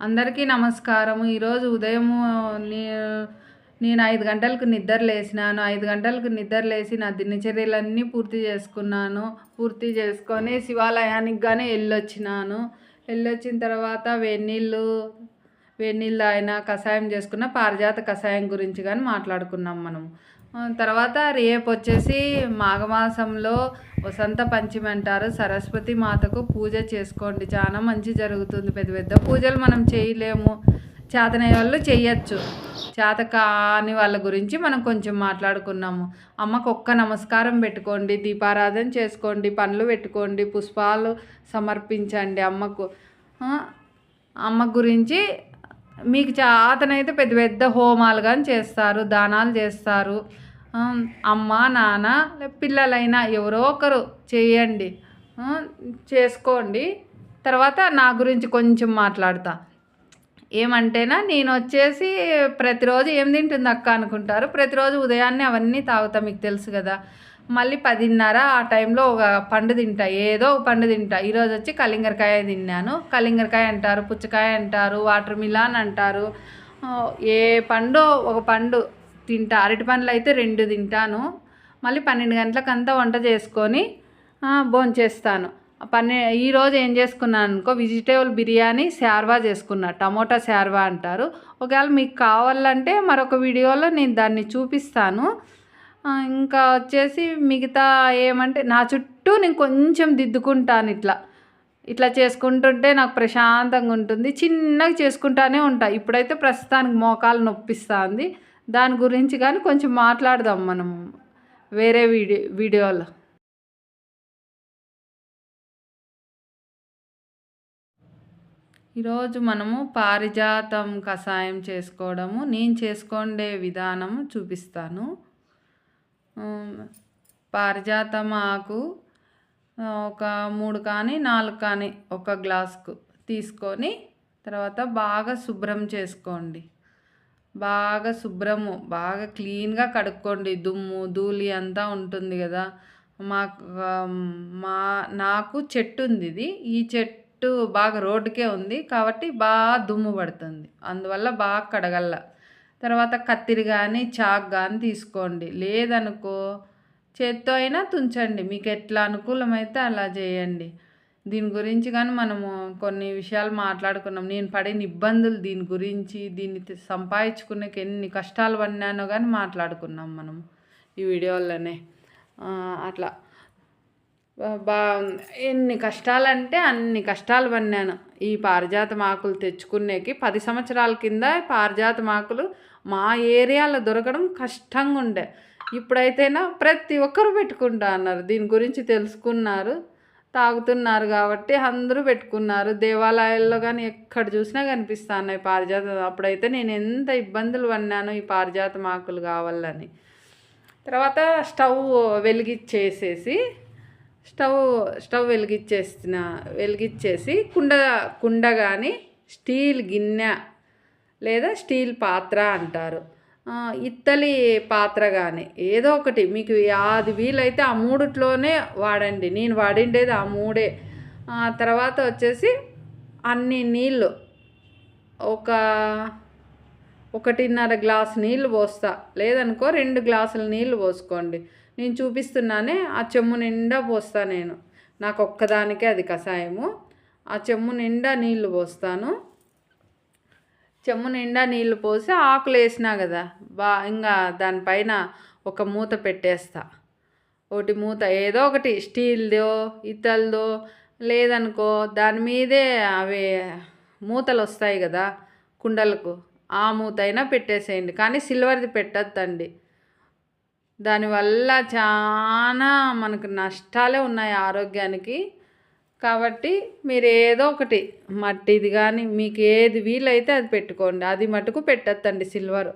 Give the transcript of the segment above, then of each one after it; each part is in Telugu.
అందరికీ నమస్కారము. ఈరోజు ఉదయము నేను ఐదు గంటలకు నిద్ర లేచినాను. ఐదు గంటలకు నిద్ర లేచి నా దినచర్యలన్నీ పూర్తి చేసుకున్నాను. పూర్తి చేసుకొని శివాలయానికి కానీ వెళ్ళొచ్చినాను వెళ్ళొచ్చిన తర్వాత వెన్నీళ్ళు వెన్నీళ్ళు ఆయన కషాయం చేసుకున్న పారిజాత కషాయం గురించి కానీ మాట్లాడుకున్నాం మనం. తర్వాత రేపు వచ్చేసి మాఘమాసంలో వసంత పంచమి అంటారు. సరస్వతి మాతకు పూజ చేసుకోండి. చాలా మంచి జరుగుతుంది పెద్ద పెద్ద పూజలు మనం చేయలేము. చేతనయ్యే వాళ్ళు చేయొచ్చు. చేత కాని వాళ్ళ గురించి మనం కొంచెం మాట్లాడుకున్నాము. అమ్మకు ఒక్క నమస్కారం పెట్టుకోండి. దీపారాధన చేసుకోండి. పండ్లు పెట్టుకోండి. పుష్పాలు సమర్పించండి అమ్మకు. అమ్మ గురించి మీకు చేతనైతే పెద్ద పెద్ద హోమాలు కానీ చేస్తారు దానాలు చేస్తారు. అమ్మ నాన్న పిల్లలైనా ఎవరో ఒకరు చేయండి. చేసుకోండి. తర్వాత నా గురించి కొంచెం మాట్లాడతా. ఏమంటేనా నేను వచ్చేసి ప్రతిరోజు ఏం తింటుంది అక్క అనుకుంటారు. ప్రతిరోజు ఉదయాన్నే అవన్నీ తాగుతా మీకు తెలుసు కదా. మళ్ళీ పదిన్నర ఆ టైంలో ఒక పండు తింటా. ఏదో ఒక పండు తింటా. ఈరోజు వచ్చి కలింగరకాయ తిన్నాను. కలింగరకాయ అంటారు పుచ్చకాయ అంటారు వాటర్ మిలాన్ అంటారు. ఏ పండు ఒక పండు తింటా. అరటి పండ్లు అయితే రెండు తింటాను. మళ్ళీ పన్నెండు గంటలకంతా వంట చేసుకొని భోంచేస్తాను పన్నె ఈరోజు ఏం చేసుకున్నాను అనుకో వెజిటేబుల్ బిర్యానీ శార్వా చేసుకున్నా. టమోటా శార్వా అంటారు. ఒకవేళ మీకు కావాలంటే మరొక వీడియోలో నేను దాన్ని చూపిస్తాను. ఇంకా వచ్చేసి మిగతా ఏమంటే నా చుట్టూ నేను కొంచెం దిద్దుకుంటాను ఇట్లా. ఇట్లా చేసుకుంటుంటే నాకు ప్రశాంతంగా ఉంటుంది. చిన్నగా చేసుకుంటానే ఉంటా. ఇప్పుడైతే ప్రస్తుతానికి మోకాలు నొప్పిస్తుంది. దాని గురించి కానీ కొంచెం మాట్లాడదాం మనం వేరే వీడియో వీడియోలో. ఈరోజు మనము పారిజాతం కషాయం చేసుకోవడము నేను చేసుకుండే విధానము చూపిస్తాను. పారిజాతం ఆకు ఒక మూడు కానీ నాలుగు కానీ ఒక గ్లాసుకు తీసుకొని తర్వాత బాగా శుభ్రం చేసుకోండి. బాగా శుభ్రము బాగా క్లీన్గా కడుక్కోండి. దుమ్ము ధూళి అంతా ఉంటుంది కదా. మాకు మా నాకు చెట్టు ఉంది ఇది. ఈ చెట్టు బాగా రోడ్డుకే ఉంది కాబట్టి బాగా దుమ్ము పడుతుంది. అందువల్ల బాగా కడగల్ల. తర్వాత కత్తిరి కానీ చాక్ కానీ తీసుకోండి. లేదనుకో చేత్తో అయినా తుంచండి. మీకు ఎట్లా అనుకూలమైతే అలా చేయండి. దీని గురించి కానీ మనము కొన్ని విషయాలు మాట్లాడుకున్నాం. నేను పడిన ఇబ్బందులు దీని గురించి దీన్ని సంపాదించుకునేకి ఎన్ని కష్టాలు పడినానో కానీ మాట్లాడుకున్నాం మనం ఈ వీడియోలోనే. అట్లా. బా ఎన్ని కష్టాలంటే అన్ని కష్టాలు పన్నాను. ఈ పారిజాత ఆకులు తెచ్చుకునేకి పది సంవత్సరాల కింద పారిజాత ఆకులు మా ఏరియాలో దొరకడం కష్టంగా ఉండే. ఇప్పుడైతేనా ప్రతి ఒక్కరు పెట్టుకుంటా అన్నారు. దీని గురించి తెలుసుకున్నారు తాగుతున్నారు కాబట్టి అందరూ పెట్టుకున్నారు. దేవాలయాల్లో కానీ ఎక్కడ చూసినా కనిపిస్తా అన్నాయి పారిజాతం. అప్పుడైతే నేను ఎంత ఇబ్బందులు పన్నాను ఈ పారిజాతం ఆకులు కావాలని. తర్వాత స్టవ్ వెలిగిచ్చేసేసి స్టవ్ స్టవ్ వెలిగించేసిన వెలిగించేసి కుండ కుండ కానీ స్టీల్ గిన్నె లేదా స్టీల్ పాత్ర అంటారు. ఇత్తలి పాత్ర కానీ ఏదో ఒకటి మీకు అది వీలైతే ఆ మూడిట్లోనే వాడండి. నేను వాడిండేది ఆ మూడే. తర్వాత వచ్చేసి అన్ని నీళ్ళు ఒక ఒకటిన్నర గ్లాస్ నీళ్ళు పోస్తా. లేదనుకో రెండు గ్లాసుల నీళ్ళు పోసుకోండి. నేను చూపిస్తున్నానే ఆ చెమ్ము నిండా పోస్తా నేను. నాకు ఒక్కదానికే అది కషాయము. ఆ చెమ్ము నిండా నీళ్ళు పోస్తాను. చెమ్ము నిండా నీళ్ళు పోసి ఆకులు వేసినా కదా బా ఇంకా దానిపైన ఒక మూత పెట్టేస్తా. ఒకటి మూత ఏదో ఒకటి స్టీల్దో ఇతలదో లేదనుకో దాని మీదే అవి మూతలు వస్తాయి కదా కుండలకు ఆ మూత అయినా పెట్టేసేయండి. కానీ సిల్వర్ది పెట్టద్దండి. దానివల్ల చాలా మనకు నష్టాలే ఉన్నాయి ఆరోగ్యానికి. కాబట్టి మీరు ఏదో ఒకటి మట్టిది కానీ మీకు ఏది వీలైతే అది పెట్టుకోండి. అది మటుకు పెట్టద్దండి సిల్వర్.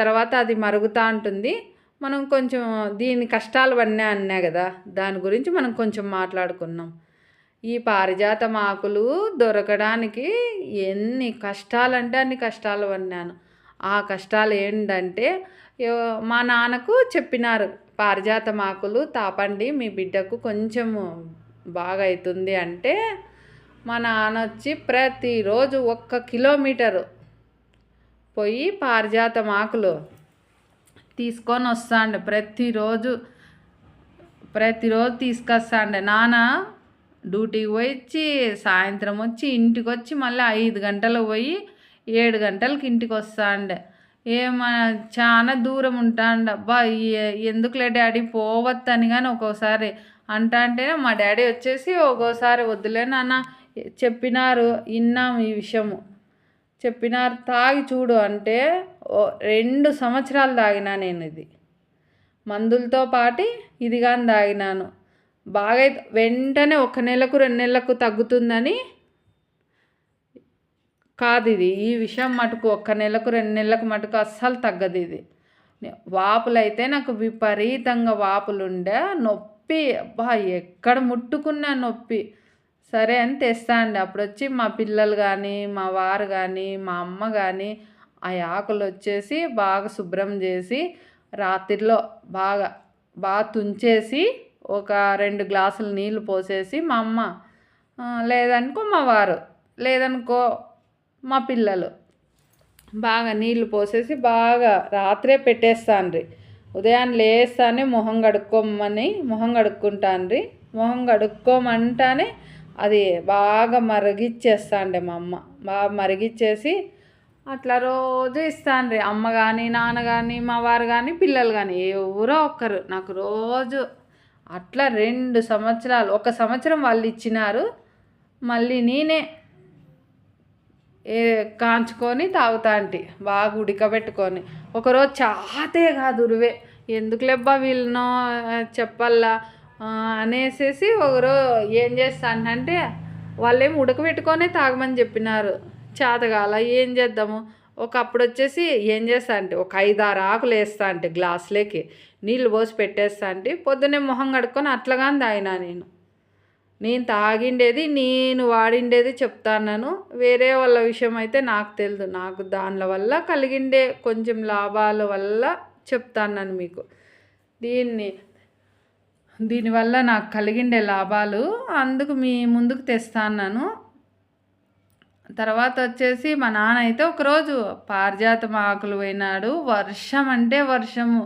తర్వాత అది మరుగుతూ ఉంటుంది. మనం కొంచెం దీని కష్టాలు పడినా అన్నా కదా దాని గురించి మనం కొంచెం మాట్లాడుకున్నాం. ఈ పారిజాతం ఆకులు దొరకడానికి ఎన్ని కష్టాలంటే అన్ని కష్టాలు పడినాను. ఆ కష్టాలు ఏంటంటే మా నాన్నకు చెప్పినారు పారిజాత ఆకులు తాపండి మీ బిడ్డకు కొంచెము బాగా అవుతుంది అంటే మా నాన్న వచ్చి ప్రతిరోజు ఒక్క కిలోమీటరు పోయి పారిజాతం ఆకులు తీసుకొని వస్తాండే ప్రతిరోజు ప్రతిరోజు తీసుకొస్తాండే. నాన్న డ్యూటీకి పోయి సాయంత్రం వచ్చి ఇంటికి వచ్చి మళ్ళీ ఐదు గంటలకు పోయి ఏడు గంటలకి ఇంటికి వస్తాండే ఏమ చాలా దూరం ఉంటాండ అబ్బా ఎందుకులే డాడీ పోవద్దని కానీ ఒక్కోసారి అంటా అంటేనే మా డాడీ వచ్చేసి ఒక్కోసారి వద్దులే నాన్న చెప్పినారు విన్నాం ఈ విషయము. చెప్పినారు తాగి చూడు అంటే రెండు సంవత్సరాలు తాగినా నేను ఇది. మందులతో పాటి ఇది కానీ తాగినాను. బాగా వెంటనే ఒక నెలకు రెండు నెలలకు తగ్గుతుందని కాదు ఇది. ఈ విషయం మటుకు ఒక్క నెలకు రెండు నెలలకు మటుకు అస్సలు తగ్గదు ఇది. వాపులు అయితే నాకు విపరీతంగా వాపులు ఉండే నొప్పి. అబ్బా ఎక్కడ ముట్టుకున్నా నొప్పి. సరే అని తెస్తా అండి. అప్పుడు వచ్చి మా పిల్లలు కానీ మా వారు కానీ మా అమ్మ కానీ ఆ ఆకులు వచ్చేసి బాగా శుభ్రం చేసి రాత్రిలో బాగా బాగా తుంచేసి ఒక రెండు గ్లాసులు నీళ్ళు పోసేసి మా అమ్మ లేదనుకో మా వారు లేదనుకో మా పిల్లలు. బాగా నీళ్ళు పోసేసి బాగా రాత్రే పెట్టేస్తాన్రి ఉదయాన్నే లేస్తానే మొహం కడుక్కోమని మొహం కడుక్కుంటాన్రి మొహం కడుక్కోమంటానే అది బాగా మరిగిచ్చేస్తాండే మా అమ్మ. బాగా మరిగిచ్చేసి అట్లా రోజు ఇస్తాండ్రి. అమ్మ కానీ నాన్న కానీ మా వారు కానీ పిల్లలు కానీ ఎవరో ఒక్కరు. నాకు రోజు అట్లా రెండు సంవత్సరాలు ఒక సంవత్సరం వాళ్ళు ఇచ్చినారు. మళ్ళీ నేనే ఏ కాంచుకొని తాగుతాంటి బాగా ఉడకబెట్టుకొని. ఒకరోజు చాతే కాదు ఉరివే. ఎందుకు లేబ్బా వీళ్ళనో చెప్పల్లా అనేసేసి ఒకరోజు ఏం చేస్తానంటే వాళ్ళేం ఉడకబెట్టుకొనే తాగమని చెప్పినారు. చేతగాల ఏం చేద్దాము? ఒకప్పుడు వచ్చేసి ఏం చేస్తా అంటే ఒక ఐదారు ఆకులు వేస్తా అంటే గ్లాసులోకి. నీళ్ళు పోసి పెట్టేస్తా అంటే పొద్దున్నే మొహం కడుక్కొని అట్లాగానే తాగినా నేను. నేను తాగిండేది నేను వాడిండేది చెప్తాను వేరే వాళ్ళ విషయం అయితే నాకు తెలియదు నాకు దానిల వల్ల కలిగిండే కొంచెం లాభాల వల్ల చెప్తాను మీకు. దీన్ని దీనివల్ల నాకు కలిగిండే లాభాలు అందుకు మీ ముందుకు తెస్తాను తర్వాత వచ్చేసి మా నాన్న అయితే ఒకరోజు పారిజాతం ఆకులు పోయినాడు. వర్షం అంటే వర్షము.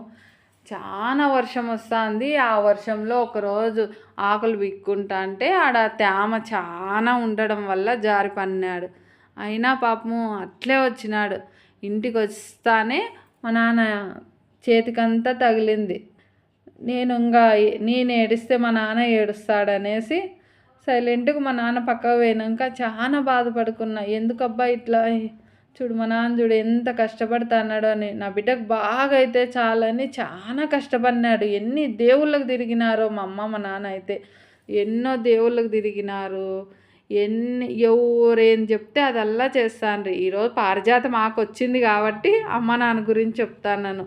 చాలా వర్షం వస్తుంది. ఆ వర్షంలో ఒకరోజు ఆకులు విక్కుంటా అంటే ఆడ తేమ చాలా ఉండడం వల్ల జారి పన్నాడు. అయినా పాపము అట్లే వచ్చినాడు. ఇంటికి వస్తానే మా నాన్న చేతికంతా తగిలింది. నేను ఇంకా నేను ఏడిస్తే మా నాన్న ఏడుస్తాడనేసి సైలెంట్గా మా నాన్న పక్కకు పోయినాక చాలా బాధపడుకున్నా. ఎందుకబ్బా ఇట్లా చూడు మా నాన్న చూడు ఎంత కష్టపడుతున్నాడు అని. నా బిడ్డకు బాగా అయితే చాలని చాలా కష్టపడినాడు. ఎన్ని దేవుళ్ళకు తిరిగినారో మా అమ్మ మా నాన్న అయితే. ఎన్నో దేవుళ్ళకు తిరిగినారు. ఎన్ని ఎవరేం చెప్తే అదల్లా చేస్తాను ఈరోజు పారిజాతం మాకు వచ్చింది కాబట్టి అమ్మ నాన్న గురించి చెప్తాను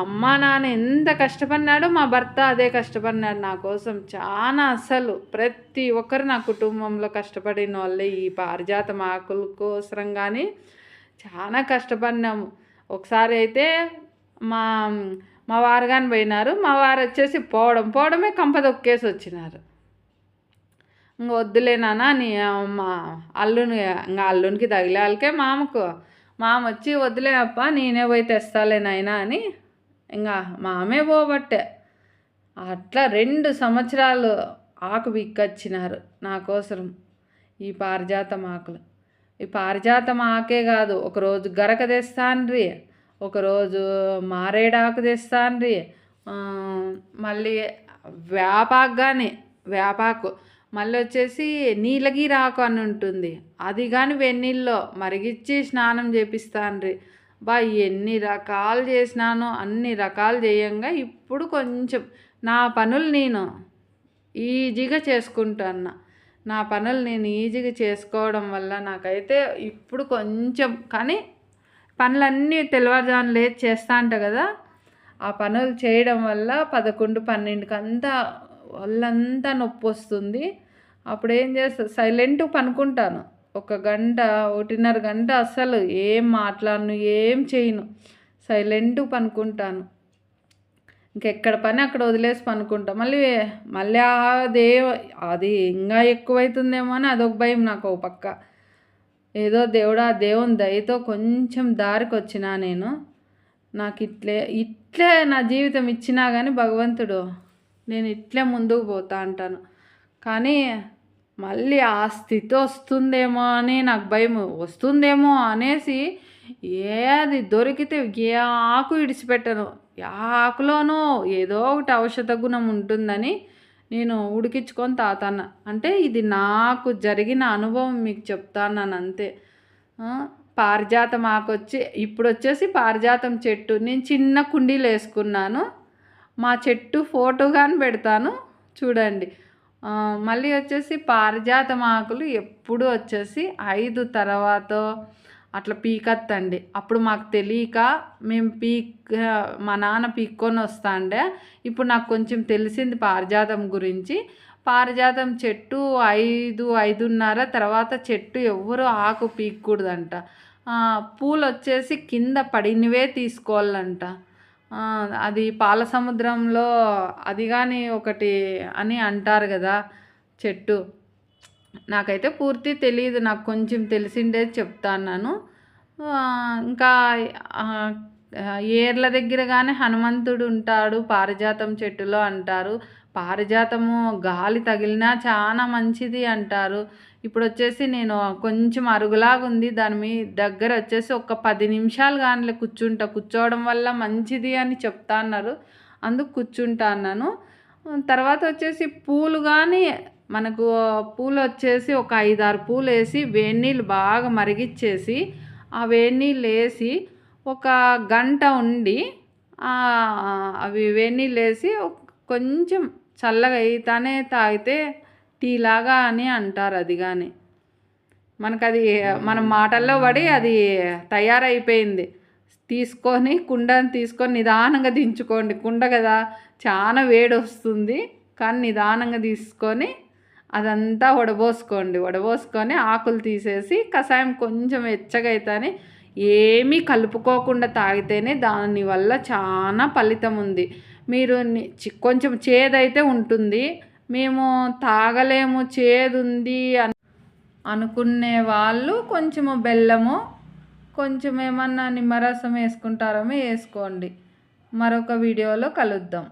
అమ్మ నాన్న ఎంత కష్టపడినాడో మా భర్త అదే కష్టపడినాడు నా కోసం. చాలా అసలు ప్రతి ఒక్కరు నా కుటుంబంలో కష్టపడిన వాళ్ళే ఈ పారిజాతం ఆకుల కోసం కానీ చాలా కష్టపడినాము. ఒకసారి అయితే మా మా వారు కానీ పోయినారు. మా వారు వచ్చేసి పోవడం పోవడమే కంపదొక్కేసి వచ్చినారు. ఇంక వద్దులేనా నీ మా అల్లుని ఇంకా అల్లునికి తగిలాలకే మామకు మామ వచ్చి అప్ప నేనే పోయి తెస్తాలే నాయనా అని ఇంకా మామే పోబట్టే. అట్లా రెండు సంవత్సరాలు ఆకు బిక్కొచ్చినారు నా కోసం ఈ పారిజాతం ఆకులు. ఈ పారిజాతం ఆకే కాదు ఒకరోజు గరక తెస్తాన్రి ఒకరోజు మారేడాకు తెస్తాన్రి మళ్ళీ వేపాకు కానీ వేపాకు. మళ్ళీ వచ్చేసి నీలగిరాకు అని ఉంటుంది. అది కానీ వెన్నీళ్ళలో మరిగిచ్చి స్నానం చేపిస్తాన్రి. బా ఎన్ని రకాలు చేసినానో అన్ని రకాలు చేయంగా ఇప్పుడు కొంచెం నా పనులు నేను ఈజీగా చేసుకుంటాను నా పనులు నేను ఈజీగా చేసుకోవడం వల్ల నాకైతే ఇప్పుడు కొంచెం కానీ పనులన్నీ తెల్లవారుజామున లేచి చేస్తా అంట కదా. ఆ పనులు చేయడం వల్ల పదకొండు పన్నెండుకి అంతా వాళ్ళంతా నొప్పి వస్తుంది అప్పుడు ఏం చేస్తా సైలెంట్ పనుకుంటాను. ఒక గంట ఒకటిన్నర గంట అస్సలు ఏం మాట్లాడను ఏం చేయను. సైలెంట్ పనుకుంటాను. ఇంకెక్కడ పని అక్కడ వదిలేసి పనుకుంటా. మళ్ళీ మళ్ళీ అదే అది ఇంకా ఎక్కువైతుందేమో అని అదొక భయం నాకు ఒక పక్క. ఏదో దేవుడా దేవుని దయతో కొంచెం దారికి వచ్చినా నేను. నాకు ఇట్లే ఇట్లే నా జీవితం ఇచ్చినా కానీ భగవంతుడు నేను ఇట్లే ముందుకు పోతా అంటాను. కానీ మళ్ళీ ఆ స్థితి వస్తుందేమో అని నాకు భయం. వస్తుందేమో అనేసి ఏది దొరికితే ఏ ఆకు విడిచిపెట్టను ఆకులోనూ ఏదో ఒకటి ఔషధ గుణం ఉంటుందని నేను ఉడికించుకొని తాతాను అంటే ఇది నాకు జరిగిన అనుభవం మీకు చెప్తాను అంతే. పారిజాతం ఆకొచ్చి ఇప్పుడు వచ్చేసి పారిజాతం చెట్టు. నేను చిన్న కుండీలు వేసుకున్నాను. మా చెట్టు ఫోటో కానీ పెడతాను. చూడండి. మళ్ళీ వచ్చేసి పారిజాతం ఆకులు ఎప్పుడు వచ్చేసి ఐదు తర్వాత అట్లా పీకత్తండి. అప్పుడు మాకు తెలియక మేము పీక్ మా నాన్న పీక్కొని వస్తాండే. ఇప్పుడు నాకు కొంచెం తెలిసింది పారిజాతం గురించి. పారిజాతం చెట్టు ఐదు ఐదున్నర తర్వాత చెట్టు ఎవరు ఆకు పీక్కూడదంట. పూలు వచ్చేసి కింద పడినవే తీసుకోవాలంట. అది పాల సముద్రంలో అది కానీ ఒకటి అని అంటారు కదా చెట్టు. నాకైతే పూర్తి తెలియదు నాకు కొంచెం తెలిసిండే చెప్తాను ఇంకా ఏర్ల దగ్గర కానీ హనుమంతుడు ఉంటాడు పారిజాతం చెట్టులో అంటారు. పారిజాతము గాలి తగిలినా చాలా మంచిది అంటారు. ఇప్పుడు వచ్చేసి నేను కొంచెం అరుగులాగా ఉంది దాని మీ దగ్గర వచ్చేసి ఒక పది నిమిషాలు కానీ కూర్చుంటా. కూర్చోవడం వల్ల మంచిది అని చెప్తా అన్నారు. అందుకు కూర్చుంటా అన్నాను. తర్వాత వచ్చేసి పూలు కానీ మనకు పూలు వచ్చేసి ఒక ఐదారు పూలు వేసి వేడి నీళ్ళు బాగా మరిగిచ్చేసి ఆ వేడి నీళ్ళు వేసి ఒక గంట ఉండి అవి వేడి నీళ్ళు వేసి కొంచెం చల్లగా అయితేనే తాగితే టీ లాగా అని అంటారు అది కానీ మనకు అది మన మాటల్లో పడి అది తయారైపోయింది. తీసుకొని కుండని తీసుకొని నిదానంగా దించుకోండి. కుండ కదా చాలా వేడి వస్తుంది కానీ నిదానంగా తీసుకొని అదంతా వడబోసుకోండి. వడబోసుకొని ఆకులు తీసేసి కషాయం కొంచెం వెచ్చగా అవుతానే ఏమీ కలుపుకోకుండా తాగితేనే దానివల్ల చాలా ఫలితం ఉంది మీరు కొంచెం చేదైతే ఉంటుంది. మేము తాగలేము చేదు ఉంది అనుకునే వాళ్ళు కొంచెము బెల్లము కొంచెం ఏమన్నా నిమ్మరసం వేసుకుంటారేమో వేసుకోండి. మరొక వీడియోలో కలుద్దాం.